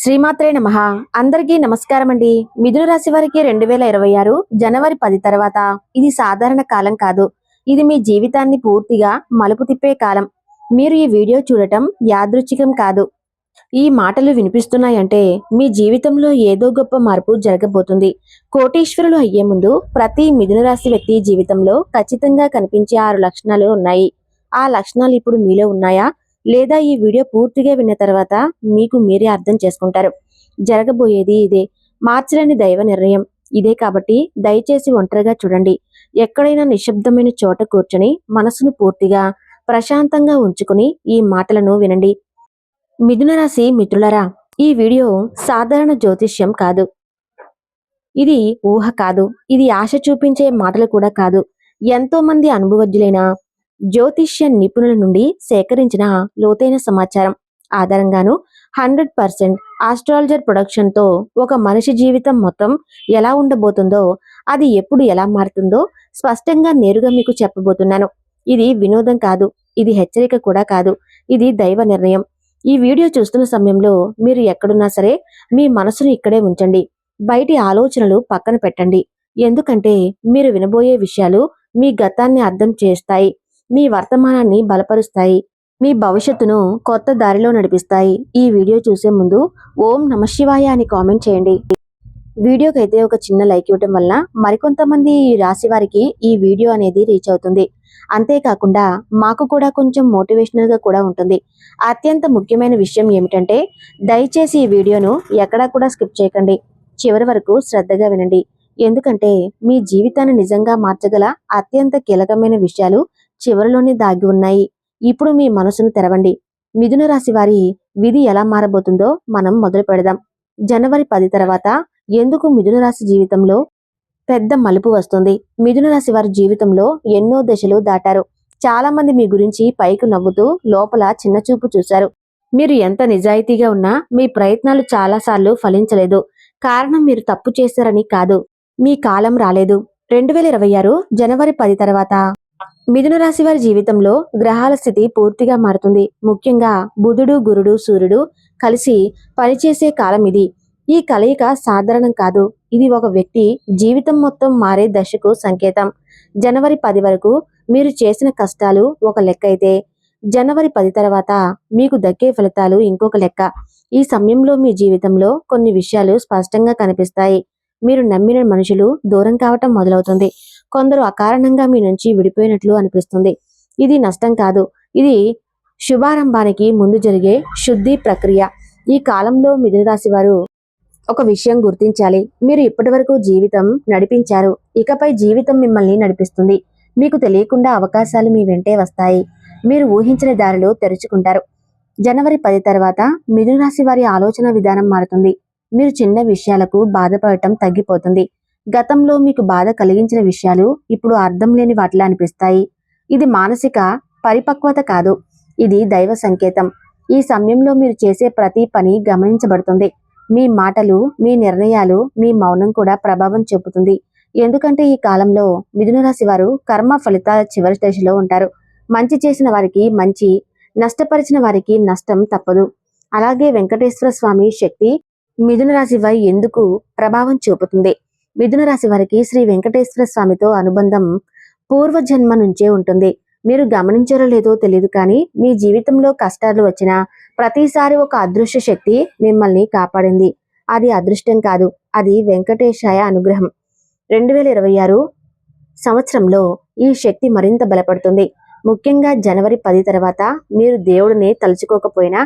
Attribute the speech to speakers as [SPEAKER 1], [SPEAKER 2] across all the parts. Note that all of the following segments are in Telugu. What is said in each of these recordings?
[SPEAKER 1] శ్రీమాత్రే నమ. అందరికీ నమస్కారం అండి. మిథున రాశి వారికి రెండు వేల ఇరవై ఆరు జనవరి పది తర్వాత ఇది సాధారణ కాలం కాదు. ఇది మీ జీవితాన్ని పూర్తిగా మలుపు తిప్పే కాలం. మీరు ఈ వీడియో చూడటం యాదృచ్ఛికం కాదు. ఈ మాటలు వినిపిస్తున్నాయంటే మీ జీవితంలో ఏదో గొప్ప మార్పు జరగబోతుంది. కోటీశ్వరులు అయ్యే ముందు ప్రతి మిథున రాశి వ్యక్తి జీవితంలో ఖచ్చితంగా కనిపించే ఆరు లక్షణాలు ఉన్నాయి. ఆ లక్షణాలు ఇప్పుడు మీలో ఉన్నాయా? లేదా ఈ వీడియో పూర్తిగా విన్న తర్వాత మీకు మీరే అర్థం చేసుకుంటారు. జరగబోయేది ఇదే. మార్చలేని దైవ నిర్ణయం. ఇదే కాబట్టి దయచేసి ఒంటరిగా చూడండి. ఎక్కడైనా నిశ్శబ్దమైన చోట కూర్చొని మనసును పూర్తిగా ప్రశాంతంగా ఉంచుకుని ఈ మాటలను వినండి. మిథున రాశి మిత్రులరా ఈ వీడియో సాధారణ జ్యోతిష్యం కాదు. ఇది ఊహ కాదు. ఇది ఆశ చూపించే మాటలు కూడా కాదు. ఎంతో మంది అనుభవజ్ఞులైన జ్యోతిష్య నిపుణుల నుండి సేకరించిన లోతైన సమాచారం. ఆధారంగాను హండ్రెడ్ పర్సెంట్ ఆస్ట్రాలజర్ ప్రొడక్షన్తో ఒక మనిషి జీవితం మొత్తం ఎలా ఉండబోతుందో అది ఎప్పుడు ఎలా మారుతుందో స్పష్టంగా నేరుగా మీకు చెప్పబోతున్నాను. ఇది వినోదం కాదు ఇది హెచ్చరిక కూడా కాదు ఇది దైవ నిర్ణయం. ఈ వీడియో చూస్తున్న సమయంలో మీరు ఎక్కడున్నా సరే మీ మనసును ఇక్కడే ఉంచండి. బయటి ఆలోచనలు పక్కన పెట్టండి. ఎందుకంటే మీరు వినబోయే విషయాలు మీ గతాన్ని అర్థం చేస్తాయి. మీ వర్తమానాన్ని బలపరుస్తాయి. మీ భవిష్యత్తును కొత్త దారిలో నడిపిస్తాయి. ఈ వీడియో చూసే ముందు ఓం నమ శివాయ అని కామెంట్ చేయండి. వీడియోకి అయితే ఒక చిన్న లైక్ ఇవ్వటం వల్ల మరికొంతమంది రాశి వారికి ఈ వీడియో అనేది రీచ్ అవుతుంది. అంతేకాకుండా మాకు కూడా కొంచెం మోటివేషనల్గా కూడా ఉంటుంది. అత్యంత ముఖ్యమైన విషయం ఏమిటంటే దయచేసి ఈ వీడియోను ఎక్కడా కూడా స్కిప్ చేయకండి. చివరి వరకు శ్రద్ధగా వినండి. ఎందుకంటే మీ జీవితాన్ని నిజంగా మార్చగల అత్యంత కీలకమైన విషయాలు చివరిలోనే దాగి ఉన్నాయి. ఇప్పుడు మీ మనసును తెరవండి. మిథున రాశి వారి విధి ఎలా మారబోతుందో మనం మొదలు పెడదాం. జనవరి పది తర్వాత ఎందుకు మిథున రాశి జీవితంలో పెద్ద మలుపు వస్తుంది? మిథున రాశి వారి జీవితంలో ఎన్నో దశలు దాటారు. చాలా మంది మీ గురించి పైకి నవ్వుతూ లోపల చిన్న చూపు చూశారు. మీరు ఎంత నిజాయితీగా ఉన్నా మీ ప్రయత్నాలు చాలాసార్లు ఫలించలేదు. కారణం మీరు తప్పు చేశారని కాదు. మీ కాలం రాలేదు. రెండు వేల ఇరవై ఆరు జనవరి పది తర్వాత మిథున రాశి వారి జీవితంలో గ్రహాల స్థితి పూర్తిగా మారుతుంది. ముఖ్యంగా బుధుడు గురుడు సూర్యుడు కలిసి పనిచేసే కాలం ఇది. ఈ కలయిక సాధారణం కాదు. ఇది ఒక వ్యక్తి జీవితం మొత్తం మారే దశకు సంకేతం. జనవరి పది వరకు మీరు చేసిన కష్టాలు ఒక లెక్క అయితే జనవరి పది తర్వాత మీకు దక్కే ఫలితాలు ఇంకొక లెక్క. ఈ సమయంలో మీ జీవితంలో కొన్ని విషయాలు స్పష్టంగా కనిపిస్తాయి. మీరు నమ్మిన మనుషులు దూరం కావటం మొదలవుతుంది. కొందరు అకారణంగా మీ నుంచి విడిపోయినట్లు అనిపిస్తుంది. ఇది నష్టం కాదు. ఇది శుభారంభానికి ముందు జరిగే శుద్ధి ప్రక్రియ. ఈ కాలంలో మిథునరాశి వారు ఒక విషయం గుర్తించాలి. మీరు ఇప్పటివరకు జీవితం నడిపించారు. ఇకపై జీవితం మిమ్మల్ని నడిపిస్తుంది. మీకు తెలియకుండా అవకాశాలు మీ వెంటే వస్తాయి. మీరు ఊహించిన దారిలో తెరుచుకుంటారు. జనవరి పది తర్వాత మిథునరాశి వారి ఆలోచన విధానం మారుతుంది. మీరు చిన్న విషయాలకు బాధపడటం తగ్గిపోతుంది. గతంలో మీకు బాధ కలిగించిన విషయాలు ఇప్పుడు అర్థం లేని వాటిలా అనిపిస్తాయి. ఇది మానసిక పరిపక్వత కాదు. ఇది దైవ సంకేతం. ఈ సమయంలో మీరు చేసే ప్రతి పని గమనించబడుతుంది. మీ మాటలు మీ నిర్ణయాలు మీ మౌనం కూడా ప్రభావం చూపుతుంది. ఎందుకంటే ఈ కాలంలో మిథున రాశి వారు కర్మ ఫలితాల చివరి దశలో ఉంటారు. మంచి చేసిన వారికి మంచి నష్టపరిచిన వారికి నష్టం తప్పదు. అలాగే వెంకటేశ్వర స్వామి శక్తి మిథున రాశి ఎందుకు ప్రభావం చూపుతుంది? మిథున రాశి వారికి శ్రీ వెంకటేశ్వర స్వామితో అనుబంధం పూర్వజన్మ నుంచే ఉంటుంది. మీరు గమనించారో లేదో తెలియదు కానీ మీ జీవితంలో కష్టాలు వచ్చినా ప్రతిసారి ఒక అదృశ్య శక్తి మిమ్మల్ని కాపాడింది. అది అదృష్టం కాదు అది వెంకటేశాయ అనుగ్రహం. రెండు వేల ఇరవై ఆరు సంవత్సరంలో ఈ శక్తి మరింత బలపడుతుంది. ముఖ్యంగా జనవరి పది తర్వాత మీరు దేవుడిని తలుచుకోకపోయినా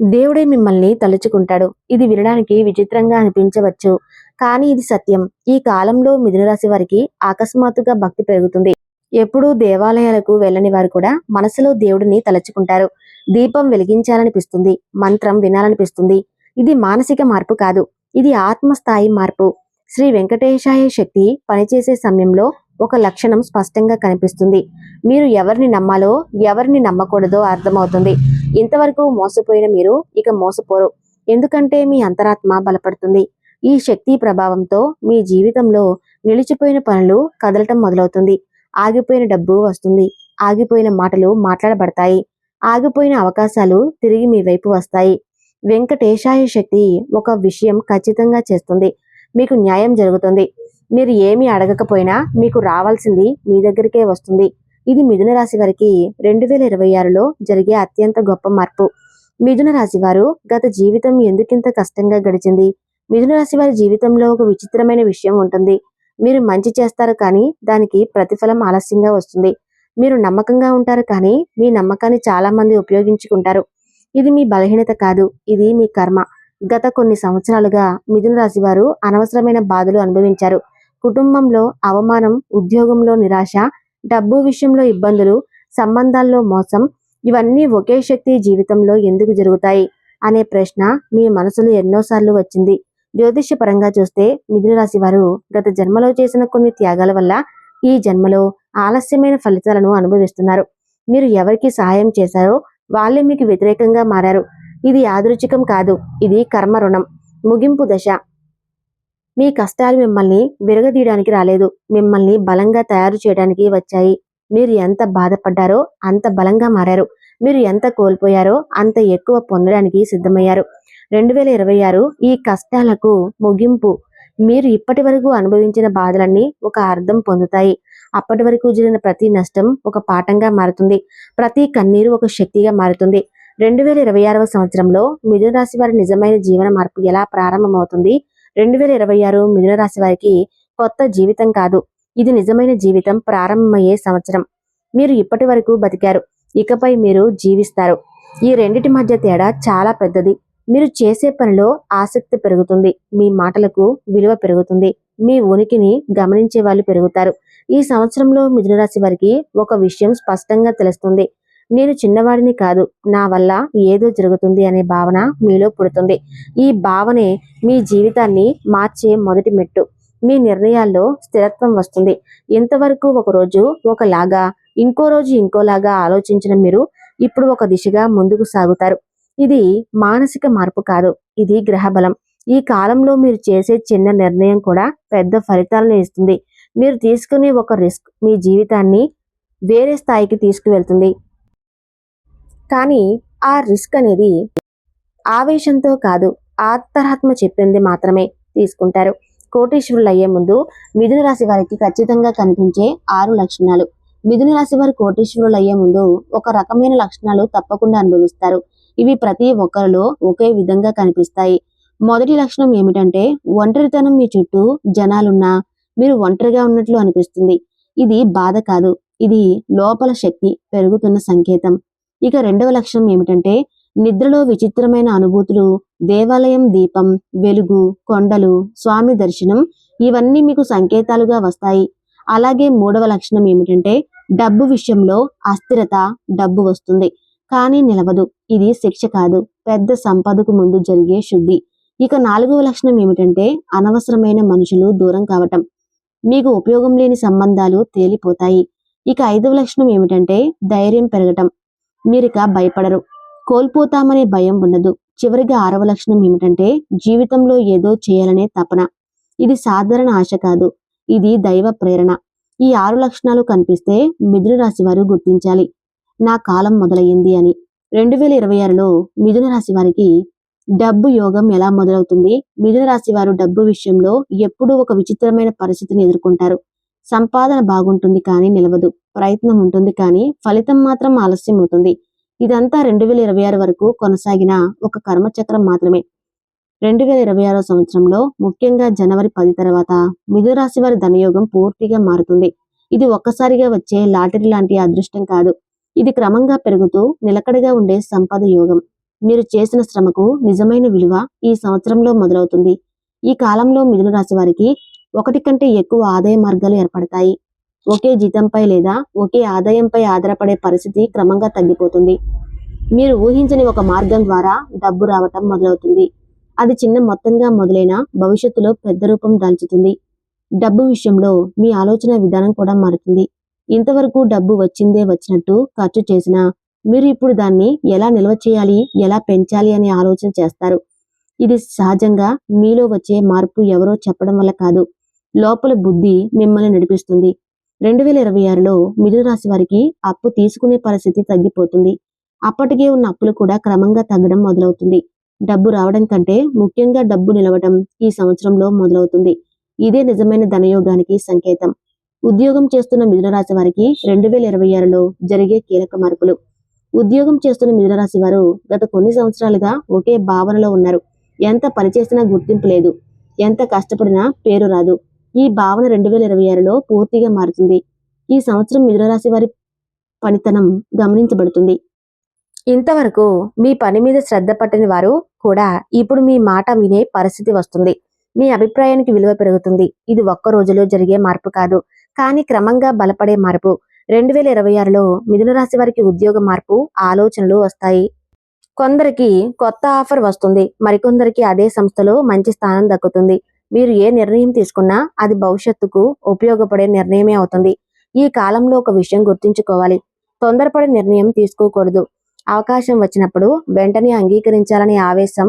[SPEAKER 1] దేవుడే మిమ్మల్ని తలుచుకుంటాడు. ఇది వినడానికి విచిత్రంగా అనిపించవచ్చు. కానీ ఇది సత్యం. ఈ కాలంలో మిథునరాశి వారికి అకస్మాత్తుగా భక్తి పెరుగుతుంది. ఎప్పుడూ దేవాలయాలకు వెళ్ళని వారు కూడా మనసులో దేవుడిని తలచుకుంటారు. దీపం వెలిగించాలనిపిస్తుంది. మంత్రం వినాలనిపిస్తుంది. ఇది మానసిక మార్పు కాదు. ఇది ఆత్మస్థాయి మార్పు. శ్రీ వెంకటేశాయ శక్తి పనిచేసే సమయంలో ఒక లక్షణం స్పష్టంగా కనిపిస్తుంది. మీరు ఎవరిని నమ్మాలో ఎవరిని నమ్మకూడదో అర్థమవుతుంది. ఇంతవరకు మోసపోయిన మీరు ఇక మోసపోరు. ఎందుకంటే మీ అంతరాత్మ బలపడుతుంది. ఈ శక్తి ప్రభావంతో మీ జీవితంలో నిలిచిపోయిన పనులు కదలటం మొదలవుతుంది. ఆగిపోయిన డబ్బు వస్తుంది. ఆగిపోయిన మాటలు మాట్లాడబడతాయి. ఆగిపోయిన అవకాశాలు తిరిగి మీ వైపు వస్తాయి. వెంకటేశాయ శక్తి ఒక విషయం ఖచ్చితంగా చేస్తుంది. మీకు న్యాయం జరుగుతుంది. మీరు ఏమి అడగకపోయినా మీకు రావాల్సింది మీ దగ్గరికే వస్తుంది. ఇది మిథున రాశి వారికి రెండు వేల ఇరవై ఆరులో జరిగే అత్యంత గొప్ప మార్పు. మిథున రాశి వారు గత జీవితం ఎందుకింత కష్టంగా గడిచింది? మిథున రాశి వారి జీవితంలో ఒక విచిత్రమైన విషయం ఉంటుంది. మీరు మంచి చేస్తారు కానీ దానికి ప్రతిఫలం ఆలస్యంగా వస్తుంది. మీరు నమ్మకంగా ఉంటారు కానీ మీ నమ్మకాన్ని చాలా మంది ఉపయోగించుకుంటారు. ఇది మీ బలహీనత కాదు ఇది మీ కర్మ. గత కొన్ని సంవత్సరాలుగా మిథున రాశి వారు అనవసరమైన బాధలు అనుభవించారు. కుటుంబంలో అవమానం ఉద్యోగంలో నిరాశ డబ్బు విషయంలో ఇబ్బందులు సంబంధాల్లో మోసం ఇవన్నీ ఒకే శక్తి జీవితంలో ఎందుకు జరుగుతాయి? అనే ప్రశ్న మీ మనసులో ఎన్నోసార్లు వచ్చింది. జ్యోతిష్య పరంగా చూస్తే మిథున రాశి వారు గత జన్మలో చేసిన కొన్ని త్యాగాల వల్ల ఈ జన్మలో ఆలస్యమైన ఫలితాలను అనుభవిస్తున్నారు. మీరు ఎవరికి సహాయం చేశారో వాళ్ళే మీకు వ్యతిరేకంగా మారారు. ఇది యాదృచ్ఛికం కాదు. ఇది కర్మ రుణం. ముగింపు దశ. మీ కష్టాలు మిమ్మల్ని విరగదీయడానికి రాలేదు. మిమ్మల్ని బలంగా తయారు చేయడానికి వచ్చాయి. మీరు ఎంత బాధపడ్డారో అంత బలంగా మారారు. మీరు ఎంత కోల్పోయారో అంత ఎక్కువ పొందడానికి సిద్ధమయ్యారు. రెండు వేల ఇరవై ఆరు ఈ కష్టాలకు ముగింపు. మీరు ఇప్పటి వరకు అనుభవించిన బాధలన్నీ ఒక అర్థం పొందుతాయి. అప్పటి వరకు జరిగిన ప్రతి నష్టం ఒక పాఠంగా మారుతుంది. ప్రతి కన్నీరు ఒక శక్తిగా మారుతుంది. రెండు వేల ఇరవై ఆరవ సంవత్సరంలో మిథున రాశి వారి నిజమైన జీవన మార్పు ఎలా ప్రారంభమవుతుంది? రెండు వేల ఇరవై ఆరు మిథున రాశి వారికి కొత్త జీవితం కాదు. ఇది నిజమైన జీవితం ప్రారంభమయ్యే సంవత్సరం. మీరు ఇప్పటి వరకు బతికారు. ఇకపై మీరు జీవిస్తారు. ఈ రెండిటి మధ్య తేడా చాలా పెద్దది. మీరు చేసే పనిలో ఆసక్తి పెరుగుతుంది. మీ మాటలకు విలువ పెరుగుతుంది. మీ ఉనికిని గమనించే వాళ్ళు పెరుగుతారు. ఈ సంవత్సరంలో మిథునరాశి వారికి ఒక విషయం స్పష్టంగా తెలుస్తుంది. నేను చిన్నవాడిని కాదు. నా వల్ల ఏదో జరుగుతుంది అనే భావన మీలో పుడుతుంది. ఈ భావనే మీ జీవితాన్ని మార్చే మొదటి మెట్టు. మీ నిర్ణయాల్లో స్థిరత్వం వస్తుంది. ఇంతవరకు ఒక రోజు ఒకలాగా ఇంకో రోజు ఇంకోలాగా ఆలోచించిన మీరు ఇప్పుడు ఒక దిశగా ముందుకు సాగుతారు. ఇది మానసిక మార్పు కాదు. ఇది గ్రహబలం. ఈ కాలంలో మీరు చేసే చిన్న నిర్ణయం కూడా పెద్ద ఫలితాలను ఇస్తుంది. మీరు తీసుకునే ఒక రిస్క్ మీ జీవితాన్ని వేరే స్థాయికి తీసుకువెళ్తుంది. కానీ ఆ రిస్క్ అనేది ఆవేశంతో కాదు ఆత్మహత్మ చెప్పింది మాత్రమే తీసుకుంటారు. కోటీశ్వరులు అయ్యే ముందు మిథున రాశి వారికి ఖచ్చితంగా కనిపించే ఆరు లక్షణాలు. మిథున రాశి వారి కోటీశ్వరులు అయ్యే ముందు ఒక రకమైన లక్షణాలు తప్పకుండా అనుభవిస్తారు. ఇవి ప్రతి ఒక్కరిలో ఒకే విధంగా కనిపిస్తాయి. మొదటి లక్షణం ఏమిటంటే ఒంటరితనం మీ చుట్టూ జనాలున్నా మీరు ఒంటరిగా ఉన్నట్లు అనిపిస్తుంది. ఇది బాధ కాదు. ఇది లోపల శక్తి పెరుగుతున్న సంకేతం. ఇక రెండవ లక్షణం ఏమిటంటే నిద్రలో విచిత్రమైన అనుభూతులు దేవాలయం దీపం వెలుగు కొండలు స్వామి దర్శనం ఇవన్నీ మీకు సంకేతాలుగా వస్తాయి. అలాగే మూడవ లక్షణం ఏమిటంటే డబ్బు విషయంలో అస్థిరత డబ్బు వస్తుంది. కానీ నిలవదు. ఇది శిక్ష కాదు. పెద్ద సంపదకు ముందు జరిగే శుద్ధి. ఇక నాలుగవ లక్షణం ఏమిటంటే అనవసరమైన మనుషులు దూరం కావటం. మీకు ఉపయోగం లేని సంబంధాలు తేలిపోతాయి. ఇక ఐదవ లక్షణం ఏమిటంటే ధైర్యం పెరగటం. మీరిక భయపడరు. కోల్పోతామనే భయం ఉండదు. చివరిగా ఆరవ లక్షణం ఏమిటంటే జీవితంలో ఏదో చేయాలనే తపన. ఇది సాధారణ ఆశ కాదు. ఇది దైవ ప్రేరణ. ఈ ఆరు లక్షణాలు కనిపిస్తే మిథున రాశి వారు గుర్తించాలి. నా కాలం మొదలయ్యింది అని. రెండు వేల ఇరవై ఆరులో మిథున రాశి వారికి డబ్బు యోగం ఎలా మొదలవుతుంది? మిథున రాశి వారు డబ్బు విషయంలో ఎప్పుడూ ఒక విచిత్రమైన పరిస్థితిని ఎదుర్కొంటారు. సంపాదన బాగుంటుంది కానీ నిలవదు. ప్రయత్నం ఉంటుంది కానీ ఫలితం మాత్రం ఆలస్యం అవుతుంది ఇదంతా రెండు వేల ఇరవై ఆరు వరకు కొనసాగిన ఒక కర్మచక్రం మాత్రమే. రెండు వేల ఇరవై ఆరో సంవత్సరంలో ముఖ్యంగా జనవరి పది తర్వాత మిథున రాశి వారి ధనయోగం పూర్తిగా మారుతుంది. ఇది ఒక్కసారిగా వచ్చే లాటరీ లాంటి అదృష్టం కాదు. ఇది క్రమంగా పెరుగుతూ నిలకడగా ఉండే సంపద యోగం. మీరు చేసిన శ్రమకు నిజమైన విలువ ఈ సంవత్సరంలో మొదలవుతుంది. ఈ కాలంలో మిథున రాశి వారికి ఒకటి కంటే ఎక్కువ ఆదాయ మార్గాలు ఏర్పడతాయి. ఒకే జీతంపై లేదా ఒకే ఆదాయంపై ఆధారపడే పరిస్థితి క్రమంగా తగ్గిపోతుంది. మీరు ఊహించని ఒక మార్గం ద్వారా డబ్బు రావటం మొదలవుతుంది. అది చిన్న మొత్తంగా మొదలైన భవిష్యత్తులో పెద్ద రూపం దాల్చుతుంది. డబ్బు విషయంలో మీ ఆలోచన విధానం కూడా మారుతుంది. ఇంతవరకు డబ్బు వచ్చిందే వచ్చినట్టు ఖర్చు చేసినా మీరు ఇప్పుడు దాన్ని ఎలా నిల్వ చేయాలి ఎలా పెంచాలి అనే ఆలోచన చేస్తారు. ఇది సహజంగా మీలో వచ్చే మార్పు ఎవరో చెప్పడం వల్ల కాదు. లోపల బుద్ధి మిమ్మల్ని నడిపిస్తుంది. రెండు వేల ఇరవై ఆరులో మిథున రాశి వారికి అప్పు తీసుకునే పరిస్థితి తగ్గిపోతుంది. అప్పటికే ఉన్న అప్పులు కూడా క్రమంగా తగ్గడం మొదలవుతుంది. డబ్బు రావడం కంటే ముఖ్యంగా డబ్బు నిలవడం ఈ సంవత్సరంలో మొదలవుతుంది. ఇదే నిజమైన ధనయోగానికి సంకేతం. ఉద్యోగం చేస్తున్న మిథునరాశి వారికి రెండు వేల ఇరవై ఆరులో జరిగే కీలక మార్పులు. ఉద్యోగం చేస్తున్న మిథునరాశి వారు గత కొన్ని సంవత్సరాలుగా ఒకే భావనలో ఉన్నారు. ఎంత పనిచేసినా గుర్తింపు లేదు. ఎంత కష్టపడినా పేరు రాదు. ఈ భావన రెండు వేల ఇరవై ఆరులో పూర్తిగా మారుతుంది. ఈ సంవత్సరం మిథునరాశి వారి పనితనం గమనించబడుతుంది. ఇంతవరకు మీ పని మీద శ్రద్ధ పట్టని వారు కూడా ఇప్పుడు మీ మాట వినే పరిస్థితి వస్తుంది. మీ అభిప్రాయానికి విలువ పెరుగుతుంది. ఇది ఒక్క రోజులో జరిగే మార్పు కాదు. కానీ క్రమంగా బలపడే మార్పు. రెండు వేల ఇరవై ఆరులో మిథున రాశి వారికి ఉద్యోగ మార్పు ఆలోచనలు వస్తాయి. కొందరికి కొత్త ఆఫర్ వస్తుంది. మరికొందరికి అదే సంస్థలో మంచి స్థానం దక్కుతుంది. మీరు ఏ నిర్ణయం తీసుకున్నా అది భవిష్యత్తుకు ఉపయోగపడే నిర్ణయమే అవుతుంది. ఈ కాలంలో ఒక విషయం గుర్తుంచుకోవాలి. తొందరపడే నిర్ణయం తీసుకోకూడదు. అవకాశం వచ్చినప్పుడు వెంటనే అంగీకరించాలనే ఆవేశం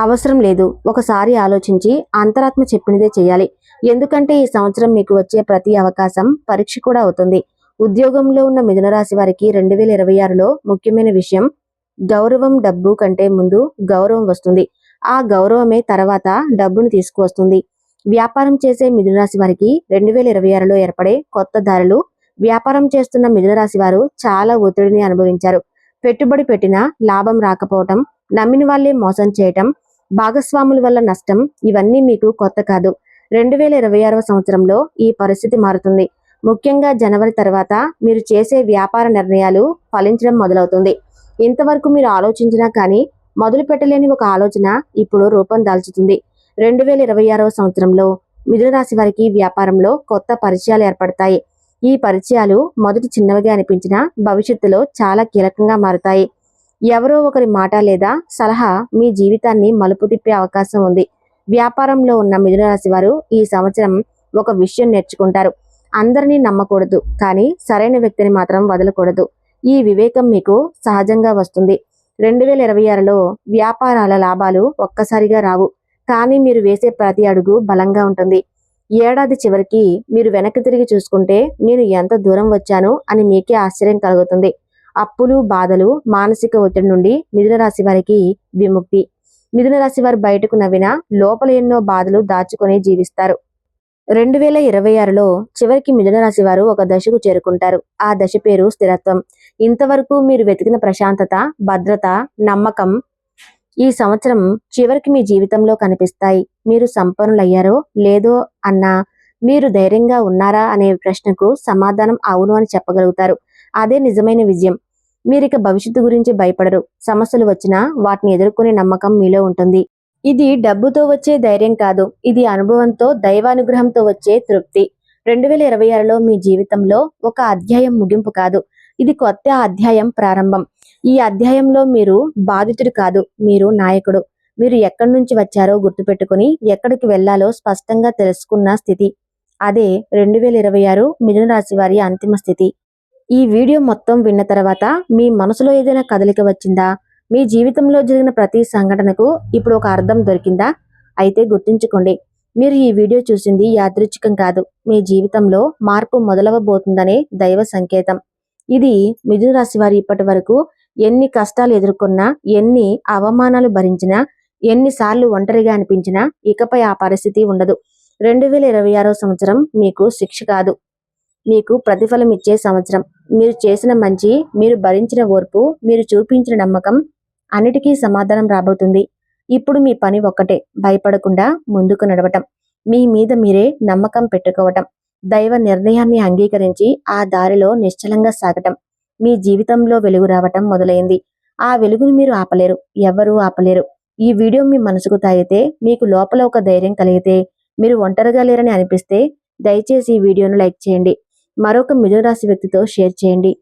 [SPEAKER 1] అవసరం లేదు. ఒకసారి ఆలోచించి అంతరాత్మ చెప్పినదే చేయాలి. ఎందుకంటే ఈ సంవత్సరం మీకు వచ్చే ప్రతి అవకాశం పరీక్ష కూడా అవుతుంది. ఉద్యోగంలో ఉన్న మిథునరాశి వారికి రెండు వేల ఇరవై ఆరులో ముఖ్యమైన విషయం గౌరవం డబ్బు కంటే ముందు గౌరవం వస్తుంది. ఆ గౌరవమే తర్వాత డబ్బును తీసుకువస్తుంది. వ్యాపారం చేసే మిథునరాశి వారికి రెండు వేల ఇరవై ఆరులో ఏర్పడే కొత్త దారులు వ్యాపారం చేస్తున్న మిథునరాశి వారు చాలా ఒత్తిడిని అనుభవించారు. పెట్టుబడి పెట్టినా లాభం రాకపోవటం నమ్మిన వాళ్ళే మోసం చేయటం భాగస్వాముల వల్ల నష్టం ఇవన్నీ మీకు కొత్త కాదు. రెండు వేల ఇరవై ఆరవ సంవత్సరంలో ఈ పరిస్థితి మారుతుంది. ముఖ్యంగా జనవరి తర్వాత మీరు చేసే వ్యాపార నిర్ణయాలు ఫలించడం మొదలవుతుంది. ఇంతవరకు మీరు ఆలోచించినా కానీ మొదలు పెట్టలేని ఒక ఆలోచన ఇప్పుడు రూపం దాల్చుతుంది. రెండు వేల ఇరవై ఆరవ సంవత్సరంలో మిథున రాశి వారికి వ్యాపారంలో కొత్త పరిచయాలు ఏర్పడతాయి. ఈ పరిచయాలు మొదటి చిన్నవిగా అనిపించినా భవిష్యత్తులో చాలా కీలకంగా మారుతాయి. ఎవరో ఒకరి మాట లేదా సలహా మీ జీవితాన్ని మలుపు తిప్పే అవకాశం ఉంది. వ్యాపారంలో ఉన్న మిథునరాశి వారు ఈ సంవత్సరం ఒక విషయం నేర్చుకుంటారు. అందరినీ నమ్మకూడదు కానీ సరైన వ్యక్తిని మాత్రం వదలకూడదు. ఈ వివేకం మీకు సహజంగా వస్తుంది. రెండు వేల ఇరవై ఆరులో వ్యాపారాల లాభాలు ఒక్కసారిగా రావు కానీ మీరు వేసే ప్రతి అడుగు బలంగా ఉంటుంది. ఏడాది చివరికి మీరు వెనక్కి తిరిగి చూసుకుంటే నేను ఎంత దూరం వచ్చాను అని మీకే ఆశ్చర్యం కలుగుతుంది. అప్పులు బాధలు మానసిక ఒత్తిడి నుండి మిథున రాశి వారికి విముక్తి. మిథున రాశి వారు బయటకు నవ్వినా లోపల ఎన్నో బాధలు దాచుకొని జీవిస్తారు. రెండు వేల ఇరవై ఆరులో చివరికి మిథున రాశి వారు ఒక దశకు చేరుకుంటారు. ఆ దశ పేరు స్థిరత్వం. ఇంతవరకు మీరు వెతికిన ప్రశాంతత భద్రత నమ్మకం ఈ సంవత్సరం చివరికి మీ జీవితంలో కనిపిస్తాయి. మీరు సంపన్నులయ్యారో లేదో అన్న మీరు ధైర్యంగా ఉన్నారా అనే ప్రశ్నకు సమాధానం అవును అని చెప్పగలుగుతారు. అదే నిజమైన విజయం. మీరిక భవిష్యత్తు గురించి భయపడరు. సమస్యలు వచ్చినా వాటిని ఎదుర్కొనే నమ్మకం మీలో ఉంటుంది. ఇది డబ్బుతో వచ్చే ధైర్యం కాదు. ఇది అనుభవంతో దైవానుగ్రహంతో వచ్చే తృప్తి. రెండు వేల ఇరవై ఆరులో మీ జీవితంలో ఒక అధ్యాయం ముగింపు కాదు. ఇది కొత్త అధ్యాయం ప్రారంభం. ఈ అధ్యాయంలో మీరు బాధితుడు కాదు. మీరు నాయకుడు. మీరు ఎక్కడి నుంచి వచ్చారో గుర్తుపెట్టుకుని ఎక్కడికి వెళ్ళాలో స్పష్టంగా తెలుసుకున్న స్థితి. అదే రెండు వేల ఇరవై ఆరు మిథున రాశి వారి అంతిమ స్థితి. ఈ వీడియో మొత్తం విన్న తర్వాత మీ మనసులో ఏదైనా కదలిక వచ్చిందా? మీ జీవితంలో జరిగిన ప్రతి సంఘటనకు ఇప్పుడు ఒక అర్థం దొరికిందా? అయితే గుర్తుంచుకోండి మీరు ఈ వీడియో చూసింది యాదృచ్ఛికం కాదు. మీ జీవితంలో మార్పు మొదలవబోతుందనే దైవ సంకేతం. ఇది మిథున రాశి వారి ఇప్పటి వరకు ఎన్ని కష్టాలు ఎదుర్కొన్నా ఎన్ని అవమానాలు భరించినా ఎన్నిసార్లు ఒంటరిగా అనిపించినా ఇకపై ఆ పరిస్థితి ఉండదు. రెండు వేల ఇరవై ఆరో సంవత్సరం మీకు శిక్ష కాదు. మీకు ప్రతిఫలం ఇచ్చే సంవత్సరం. మీరు చేసిన మంచి మీరు భరించిన ఓర్పు మీరు చూపించిన నమ్మకం అన్నిటికీ సమాధానం రాబోతుంది. ఇప్పుడు మీ పని ఒక్కటే భయపడకుండా ముందుకు నడవటం. మీ మీద మీరే నమ్మకం పెట్టుకోవటం. దైవ నిర్ణయాన్ని అంగీకరించి ఆ దారిలో నిశ్చలంగా సాగటం. మీ జీవితంలో వెలుగు రావటం మొదలైంది. ఆ వెలుగును మీరు ఆపలేరు. ఎవ్వరూ ఆపలేరు. ఈ వీడియో మీ మనసుకు తాగితే మీకు లోపల ఒక ధైర్యం కలిగితే మీరు ఒంటరిగా లేరని అనిపిస్తే దయచేసి ఈ వీడియోను లైక్ చేయండి. మరొక మిథున రాశి వ్యక్తితో షేర్ చేయండి.